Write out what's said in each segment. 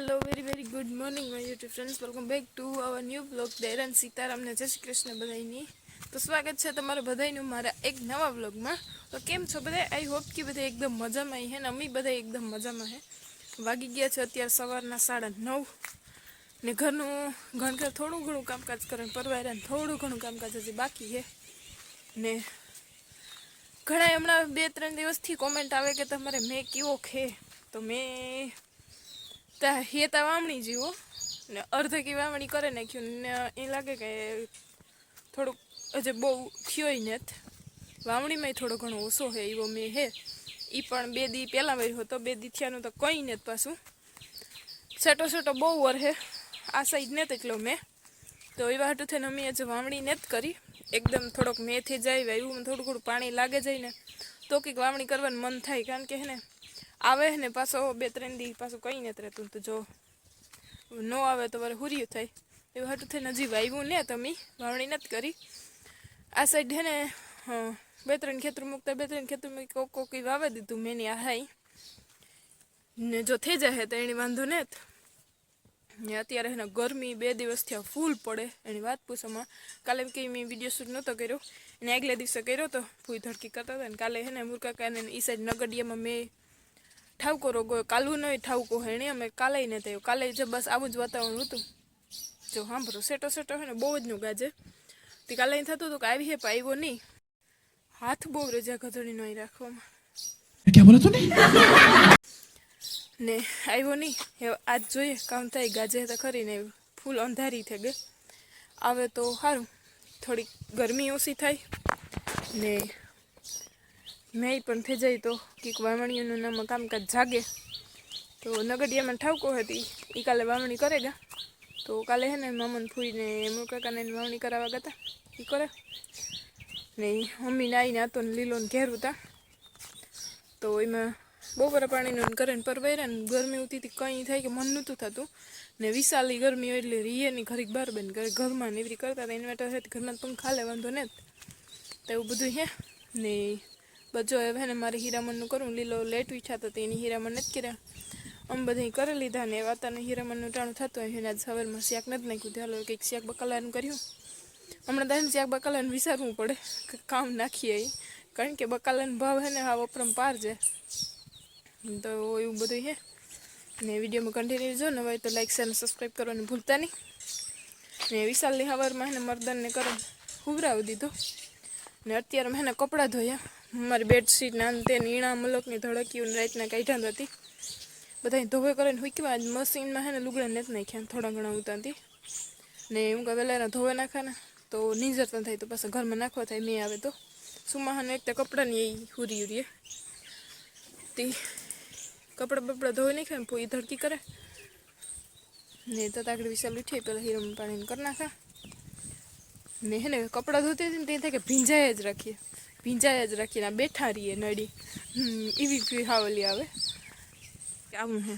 Hello very very good morning my YouTube friends welcome back to our new blog દેરન સીતારામને જય શ્રી કૃષ્ણ બધાની તો સ્વાગત છે તમારું બધાનું મારા એક નવા બ્લોગમાં તો કેમ છો બધા? આઈ હોપ કે બધા એકદમ મજામાં હે ને અમે બધા એકદમ મજામાં હે. વાગી ગયા છે અત્યારે સવારના સાડા નવ. ને ઘરનું ઘણઘર થોડું ઘણું કામકાજ કરે પરવાયરાને થોડું ઘણું કામકાજ હજી બાકી હે. ને ઘણા હમણાં બે ત્રણ દિવસથી કોમેન્ટ આવે કે તમારે મેં કેવો ખે તો મેં તા હે તા વાવણી જીવો ને અર્ધ કી વાવણી કરે નાખ્યું ને એ લાગે કે થોડુંક હજે બહુ થયોય નેત વાવણીમાંય થોડો ઘણો ઓછો હે એવો મેં હે. એ પણ બે દી પહેલાં વર્યો હતો, બે દી થયાનું તો કંઈ નેત પાછું. છેટો છેટો બહુ વર હે. આ સાઈડ નેત એટલો મેં. તો એવા હાટું થઈને અમે આજે વાવણી ને જ કરી. એકદમ થોડોક મેં થઈ જાય એવું થોડું થોડું પાણી લાગે જાય ને. તો કંઈક વાવણી કરવાનું મન થાય. કારણ કે હે ને આવે ને પાછો બે, ત્રણ દી પાછું કંઈ નથી રહેતું તો જો ન આવે તો મારે હુર્યું થાય. એવું હતું થઈને હજી વાવ્યું ને તમે, વાવણી નથી કરી. આ સાઈડ હે ને બે, ત્રણ ખેતર મૂકતા, બે, ત્રણ ખેતર મૂકી કોક કોક વાવે દીધું મેની આ હાઈ ને જો થઈ જાય તો એની વાંધો ને ને અત્યારે એને ગરમી બે દિવસથી આ ફૂલ પડે, એની વાત પૂછોમાં. કાલે કંઈ મેં વીડિયો શૂટ નહોતો કર્યો અને આગલે દિવસે કર્યો તો ફૂલ ધડકી કરતા હતા ને કાલે હે ને મુરકાકાને એ સાઈડ નગડિયામાં મેં ઠાવકો રોગ હોય કાલું નહીં ઠાવકો હોય એને અમે કાલે ને થયું. કાલે જે બસ આવું જ વાતાવરણ હતું. જો સાંભળો સેટો સેટો હોય ને બહુ જ નું ગાજે. તે કાલે અહીં થતું હતું કે આવી હે પાયો નહીં. હાથ બહુ રજા ગધડી નહીં રાખવામાં. ને? આવ્યો નહીં. હવે આજ જોઈએ કામ થાય ગાજે તો કરીને ફૂલ અંધારી થઈ ગઈ. આવે તો સારું. થોડીક ગરમી ઓછી થાય. ને મેં પણ થઈ જાય તો કંઈક વાવણીઓનું નામ કામકાજ જાગે. તો નગડિયામાં ઠાવકો હતી એ કાલે વાવણી કરે ગા. તો કાલે હે ને મામન ફૂઈને એમનું કાકાને વાવણી કરાવવા ગયા એ કરે. ને મમ્મીને આવીને હતો ને લીલો ને ઘેરું હતા તો એમાં બપોરે પાણીનું કરીને પરવાર્યા ને ગરમી ઉતી હતી કંઈ થાય કે મન નહોતું થતું. ને વિશાલી ગરમી હોય એટલે રીએ ની ઘડીક બાર બેન ઘરે ઘરમાં ને એવી રીતે કરતા હતા. ઇન્વર્ટર છે તો ઘરના પંખા લે વાંધો ને તો એવું બધું હે. ને બજો હવે ને મારે હીરામણનું કરું લીલો લેટ વિછાતો તો એની હીરામણ નથી કર્યા. આમ બધી કરી લીધા ને વાતાને હીરામણનું ટાણું થતું હોય એના સવારમાં શાક નથી નાખ્યું. ચાલો કંઈક શાક બકાલાનું કર્યું. હમણાં દાન શાક બકાલાનું વિચારવું પડે કે કામ નાખીએ એ કારણ કે બકાલાનો ભાવ હે ને આ વપરામ પાર છે તો એવું બધું છે ને વિડીયોમાં કન્ટિન્યુ જો ને હોય તો લાઇક શેર સબસ્ક્રાઈબ કરવાનું ભૂલતા નહીં. ને વિશાલની હવારમાં એને મર્દનને કરો હુવરાવી દીધો. ને અત્યારે મેં કપડાં ધોયા. મારી બેડશીટ ના અંતે નીણા મલકની ધડકીઓ રાતના કાઢ્યા હતી બધા ધોવે કરીને હુકવા આજ મશીનમાં હે ને લુગડા નથી નાખ્યા થોડા ઘણા ઉતારતી ને એમ કહે પહેલાં ધોવે નાખા ને તો નીંજર પણ થાય તો પાછા ઘરમાં નાખવા થાય મેં આવે તો. સુમાહાને એક તો કપડાની એ હુરી હુરીએ. તે કપડાં બપડા ધોઈ નાખે ને પોઈ ધડકી કરે. ને તો તાકડી વિશાલ ઉઠીએ પેલા હીરામાં પાણીને કરી નાખા ને હે ને કપડાં ધોતી હતી ને તે થાય કે ભીંજાય જ રાખીએ. ભીંજાય જ રાખીને બેઠા રહીએ નડી એવી પીહાવલી આવે. આવું હે.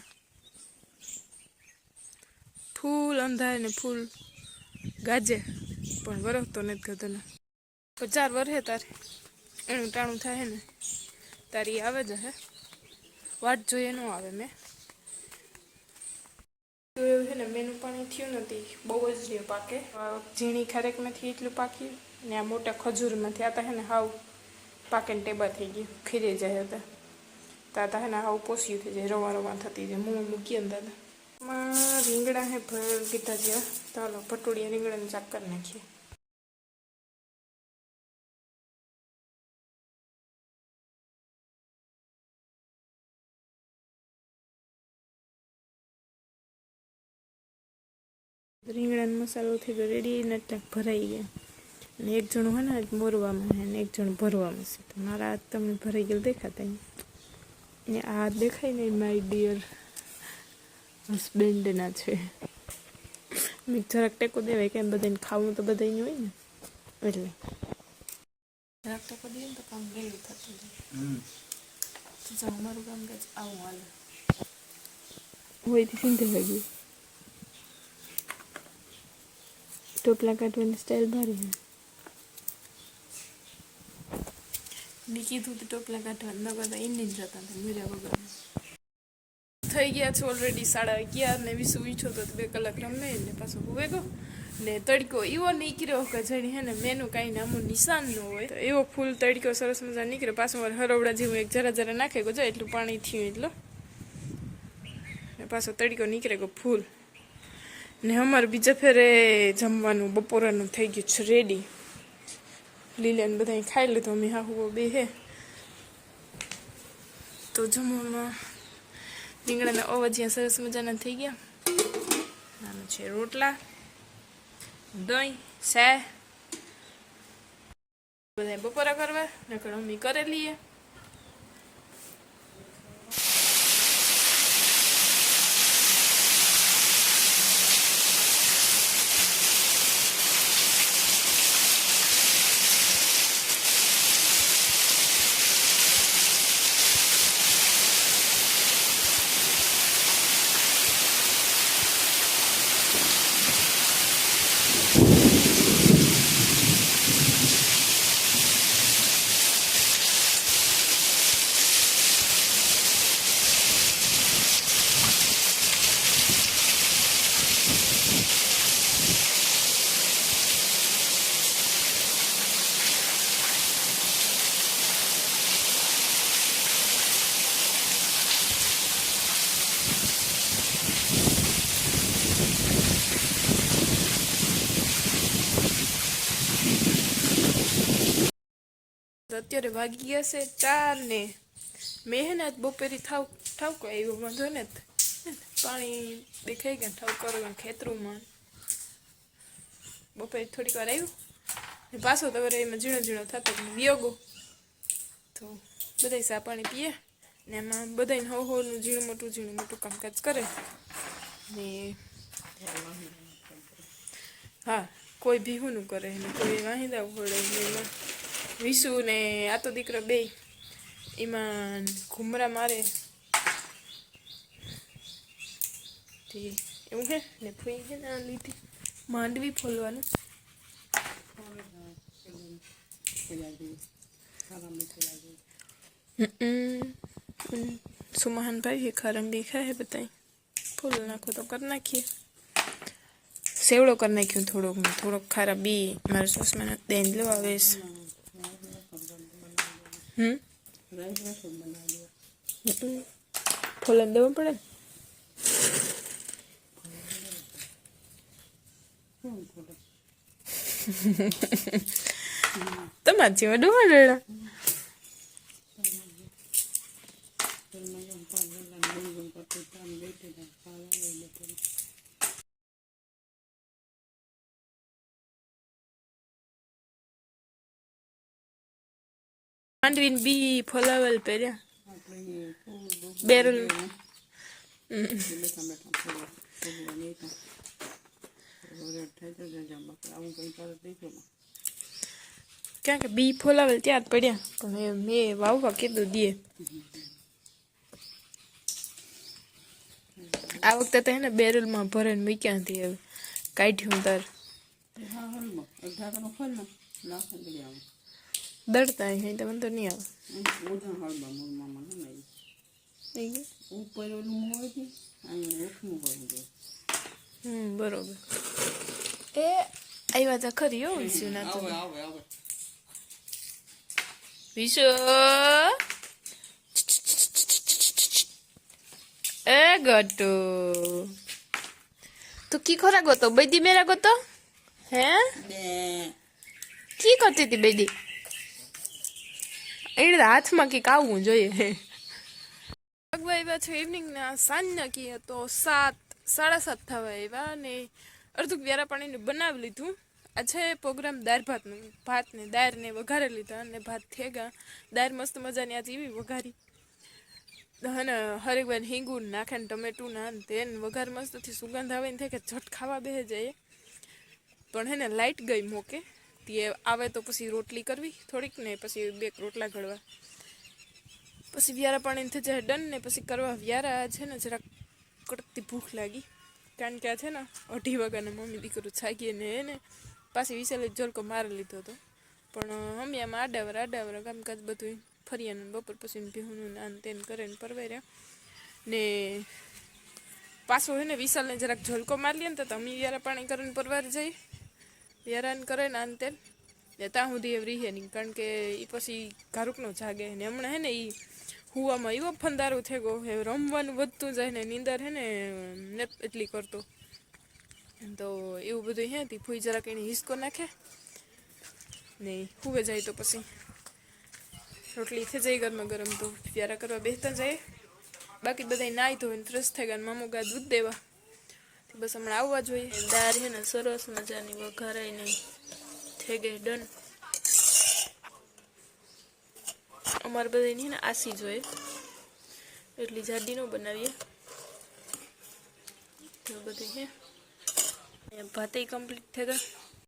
ફૂલ અંધારે ને ફૂલ ગાજે, પણ વરસતો નથી ગધનો ચાર વરહે તારે. એનું ટાણું થાય ને. તારી આવે જ હે. વાટ જોઈએ ન આવે મેં. તો એવું છે ને, મેનું પાણી થયું નથી. બહુ જ પાકે. ઝીણી ખારેક નથી એટલું પાક્યું ને આ મોટા ખજૂરમાંથી આ તો હે ને હાવ પાકે ને ટેબા થઈ ગયું ખીરી જાય હતા તા તા હે ને હાવ પોસ્યું થઈ જાય, રવા રવા થતી જાય. મોં મૂકી અંદરમાં રીંગણા હે ભર કીધા જેવા ચાલો પટોળિયા રીંગણાને ચાક કરી નાખીએ. રીંગણાનો મસાલો થઈ ગયો રેડી ને ભરાઈ ગયા. અને એક જણું હોય ને મોરવામાં હે ને એક જણ ભરવામાં છે. તો મારા હાથ તમને ભરાઈ ગયેલ દેખાતા. ને આ દેખાય ને માય ડિયર હસબન્ડના છે. મેં જરાક ટેકો દેવાય કેમ બધાને ખાવું તો બધાને હોય ને. એટલે. જરાક ટેકો દઈએ ને તો કામ વહેલું થતું જાય. તો જો અમારું કામ કાજ આવું હાલે. હોયથી સિંધે લાગ્યું ટોપલા કાઢવાની સ્ટાઇલ ભારી છે મેં કીધું તો ટોપલા કાઢવા ન કરતા ઇન્ડિયન જતા હતા, મીરા વગર થઈ ગયા છે ઓલરેડી સાડા અગિયાર ને વીસ વીછો તો બે કલાક રમે ને પાછો હુવે ગયો ને તડકો એવો નીકળ્યો કે જણી હે ને મેનું કાંઈ નામું નિશાન ન હોય. તો એવો ફૂલ તડકો સરસ મજા નીકળ્યો. પાછો મારે હરવડા જેવું એક જરા જરા નાખે ગયો જો, એટલું પાણી થયું એટલો. ને પાછો તડકો નીકળે ગયો ફૂલ. ને અમારે બીજા ફેરે જમવાનું બપોરાનું થઈ ગયું છે રેડી લીલાને બધા ખાઈ લીધું, અમે હાહુઓ બે હે. તો જમવામાં રીંગણાના અવાજિયા સરસ મજાના થઈ ગયા. નાનું છે રોટલા, દહીં સે બધા બપોરા કરવા નકળ અમે કરેલી અત્યારે વાગી ગયા છે ચાર ને મેં હે ને બપોરે થાવ ઠાવકો આવ્યો, વાંધો ને પાણી દેખાઈ ગયા ઠાવ કરવા ખેતરોમાં. બપોરે થોડીક વાર આવ્યું. ને પાછો તમારે એમાં ઝીણો ઝીણો થતો વિયોગો તો બધાય સા પાણી પીએ ને એમાં બધાને હો હોનું ઝીણું મોટું ઝીણું મોટું કામકાજ કરે. ને હા, કોઈ ભીહુનું કરે ને કોઈ વાહિંદા ને એમાં. વિસુ ને આ તો દીકરો બે. એમાં ઘુમરા મારે. એવું હે? ને ફૂઈ હે ને લીધી. માંડવી ફોલવાનું. સુમહાન ભાઈ ખારમ બી ખાય બતાઈ ફૂલ નાખો તો કરી નાખીએ. સેવડો કરી નાખ્યો થોડોક થોડોક ખારા બી. મારા સસમાના દેન લેવા આવે છે હમ? ફોલન દેવું પડે? તમારા જેવા ડુમા ડેડા માંડવીને બી ફોલાવેલ પહેર્યા બેરલ ક્યાં કે બી ફોલાવેલ ત્યાં જ પડ્યા. પણ મેં વાવવા કીધું દે આ વખતે તો હેને બેરલમાં ભરીને મૂક્યા હતી હવે. કાઢ્યું તાર. દળતા અહીં તો મને તો નહીં આવે નહીં ગયું? ઉપર ઓલું હોય છે અને ઓછું હોય છે હમ બરોબર એ આવ્યા તા ખરી હો વિસુ ના તો આવે આવે આવે વિસુ એ ગટુ તું કી ખોરા ગોતો બૈદી મેરા ગોતો હે બે કી હતી હાથમાં કંઈક આવવું જોઈએ. લગભગ પાછું ઇવનિંગના સાંજના કી હતો સાત, સાડા સાત થવા આવ્યા અને અડધું વ્યારા પાણીને બનાવી લીધું. આ છે પ્રોગ્રામ દાળ ભાતનું. ભાત ને દાળ વઘારે લીધા અને ભાત થેગા. દાળ મસ્ત મજાની આજે એવી વઘારી. અને હરેક વાર હિંગુ નાખે ને ટમેટું ના તેને વઘાર મસ્તથી સુગંધ આવે ને થાય કે ઝટ ખાવા બેસે જાય. પણ હે ને લાઇટ ગઈ મોકે. તે આવે તો પછી રોટલી કરવી થોડીક ને પછી બે રોટલા ઘડવા. પછી વ્યારા પાણી થઈ જાય ડન ને પછી કરવા વ્યારા છે ને જરાક કડકતી ભૂખ લાગી. કારણ કે આ છે ને અઢી વાગ્યાના મમ્મી દીકરું જાગીએ ને એને પાછી વિશાલે જોલકો મારી લીધો હતો. પણ અમે આમ આડાવર આડાવર કામકાજ બધું ફરિયાનું બપોર પછી ભીહુનું નાન તેન કરે ને પરવાર્યા. ને પાછો હે ને વિશાલને જરાક ઝલકો મારી લે ને તો તમે વ્યારા પાણી કરીને પરવાર જઈ યારાન કરે ને આન ને ત્યાં સુધી એ રહીએ નહીં, કારણ કે એ પછી ઘારૂકનો જાગે ને હમણાં હે ને એ હુવામાં એવો ફંદારો થઈ ગયો હે, રમવાનું વધતું જાય ને નીંદર હે ને એટલી કરતો. તો એવું બધું હે તી ફૂઈ જરાક એને હિસકો નાખે ને હુવે જાય તો પછી. રોટલી થઈ જાય ગરમા ગરમ તો પ્યારા કરવા બેસતા જાય. બાકી બધા નાહી તો ફ્રેશ થઈ ગયા ને મામુ ગા દૂધ દેવા. બસ હમણાં આવવા જોઈએ. દાળ છે ને સરસ મજાની વઘારાઈ નહીં થઈ ગઈ ડન. અમારે બધાની ને આસી જોઈએ એટલી જાડી ન બનાવીએ. તો બધી છે ભાતે કમ્પ્લીટ થઈ ગયા.